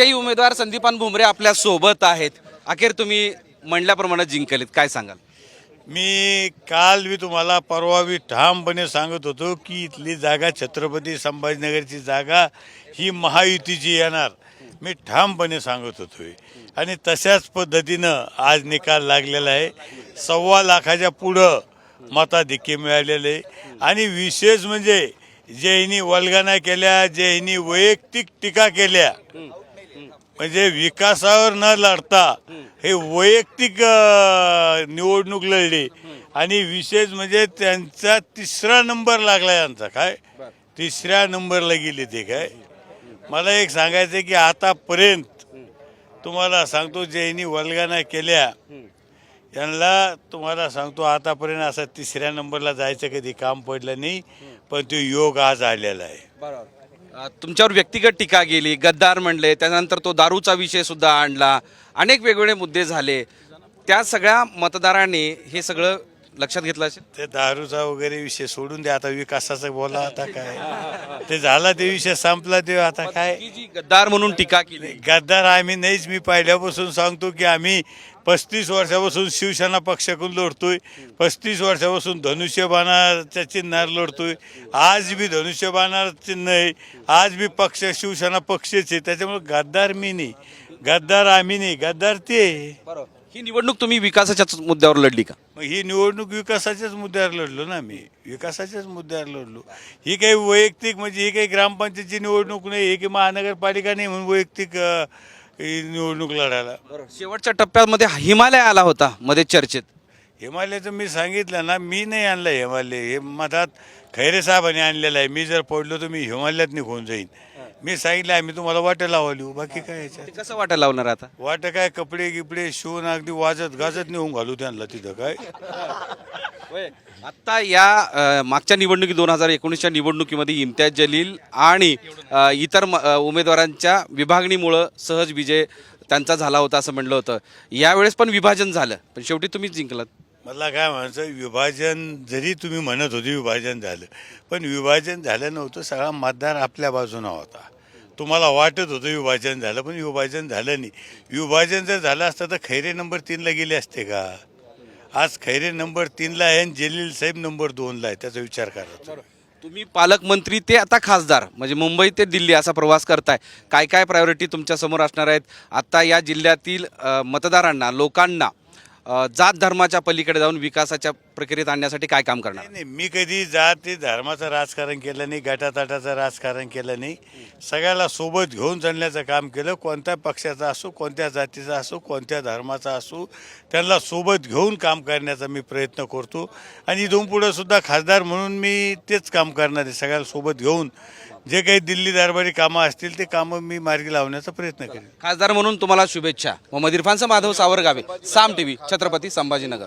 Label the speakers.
Speaker 1: विजयी उमेदवार संदीपान भुमरे आपल्यासोबत आहेत. अखेर तुम्ही म्हणल्याप्रमाणे जिंकलेत काय सांगाल?
Speaker 2: मी काल मी तुम्हाला परवा मी ठामपणे सांगत होतो की इथली जागा छत्रपती संभाजीनगरची जागा ही महायुतीची येणार. मी ठामपणे सांगत होतो आणि तशाच पद्धतीनं आज निकाल लागलेला आहे. सव्वा लाखाच्या पुढं मताधिक्य मिळालेले आणि विशेष म्हणजे जैनी वल्गना केल्या जैनी वैयक्तिक टीका केल्या म्हणजे विकासावर न लढता हे वैयक्तिक निवडणूक लढली. आणि विशेष म्हणजे त्यांचा तिसरा नंबर लागला यांचा. काय? तिसऱ्या नंबरला गेले ते काय? मला एक सांगायचं आहे की आतापर्यंत तुम्हाला सांगतो जैनी वल्गना केल्या यांना तुम्हाला सांगतो आतापर्यंत असं तिसऱ्या नंबरला जायचं कधी काम पडलं नाही पण तो योग आज आलेला आहे.
Speaker 1: तुमच्यावर व्यक्तिगत टीका गेली गद्दार म्हणले त्यानंतर तो दारूचा विषय सुद्धा आणला अनेक वेगवेगळे मुद्दे झाले. त्या सगळ्या मतदारांनी हे सगळं लक्षात घेतलं असेल?
Speaker 2: ते दारूचा वगैरे विषय सोडून दे आता विकासाचं बोला आता काय. ते झाला ते विषय संपला ते आता काय.
Speaker 1: जी गद्दार म्हणून टीका केली.
Speaker 2: गद्दार आम्ही नाहीच मी पहिल्यापासून सांगतो की आम्ही पस्तीस वर्षापासून शिवसेना पक्षाकडून लढतोय पस्तीस वर्षापासून धनुष्यबाणाच्या चिन्हावर लढतोय. आज बी धनुष्यबाणार चिन्ह आहे आज बी पक्ष शिवसेना पक्षच आहे त्याच्यामुळे गद्दार मी नाही. गद्दार आम्ही नाही गद्दार ते आहे.
Speaker 1: ही निवडणूक तुम्ही विकासाच्याच मुद्द्यावर लढली का?
Speaker 2: मग ही निवडणूक विकासाच्याच मुद्द्यावर लढलो ना आम्ही विकासाच्याच मुद्द्यावर लढलो. ही काही वैयक्तिक म्हणजे ही काही ग्रामपंचायतची निवडणूक नाही ही काही महानगरपालिका नाही म्हणून वैयक्तिक अं, ही निवडणूक लढायला.
Speaker 1: शेवटच्या टप्प्यामध्ये हिमालय आला होता मध्ये चर्चेत.
Speaker 2: हिमालयाचं मी सांगितलं ना मी नाही आणलं हिमालय. हे मधात खैरे साहेबांनी आणलेलं आहे. मी जर पडलो तर मी हिमालयात निघून जाईन. मी सांगितलं आम्ही तुम्हाला वाटं लावली बाकी काय याच्यात?
Speaker 1: ते कसं वाटायला लावणार आता?
Speaker 2: वाट काय कपडे गिपडे शिवून अगदी वाजत गाजत नेऊन घालू त्यांना तिथं काय?
Speaker 1: आता या अ, मागच्या निवडणुकी दोन हजार एकोणीसच्या निवडणुकीमध्ये इम्तियाज जलील आणि अ, इतर म- अ, उमेदवारांच्या विभागणीमुळं सहज विजय त्यांचा झाला होता असं म्हणलं होतं. यावेळेस पण विभाजन झालं. पण शेवटी तुम्हीच जिंकलात.
Speaker 2: मला काय म्हणायचं विभाजन जरी तुम्ही म्हणत होते विभाजन झालं पण विभाजन झालं नव्हतं सगळा मतदार आपल्या बाजूनं होता. तुम्हाला वाटत होतं विभाजन झालं पण विभाजन झालं नाही. विभाजन जर झालं असतं तर खैरे नंबर तीनला गेले असते का? आज खैरे नंबर तीनला आहे आणि जलील साहेब नंबर दोनला आहे त्याचा विचार करा
Speaker 1: तुम्ही. पालकमंत्री ते आता खासदार म्हणजे मुंबई ते दिल्ली असा प्रवास करताय. काय काय प्रायोरिटी तुमच्यासमोर असणार आहेत? आता या जिल्ह्यातील अ, मतदारांना लोकांना जात धर्माच्या पलीकडे जाऊन विकासाच्या प्रक्रियेत आणण्यासाठी काय काम करणार?
Speaker 2: नाही मी कधी जाती धर्माचं राजकारण केलं नाही गटाताटाचं राजकारण केलं नाही. सगळ्याला सोबत घेऊन चालण्याचं काम केलं. कोणत्या पक्षाचा असो कोणत्या जातीचा असो कोणत्या धर्माचा असो त्यांना सोबत घेऊन काम करण्याचा मी प्रयत्न करतो. आणि इथून पुढं सुद्धा खासदार म्हणून मी तेच काम करणार आहे सगळ्याला सोबत घेऊन. जे काही दिल्ली दरबारी कामं असतील ते कामं मी मार्गी लावण्याचा प्रयत्न करेन.
Speaker 1: खासदार म्हणून तुम्हाला शुभेच्छा. मोहम्मद इरफानचा माधव सावरगावे साम टीव्ही छत्रपती संभाजीनगर.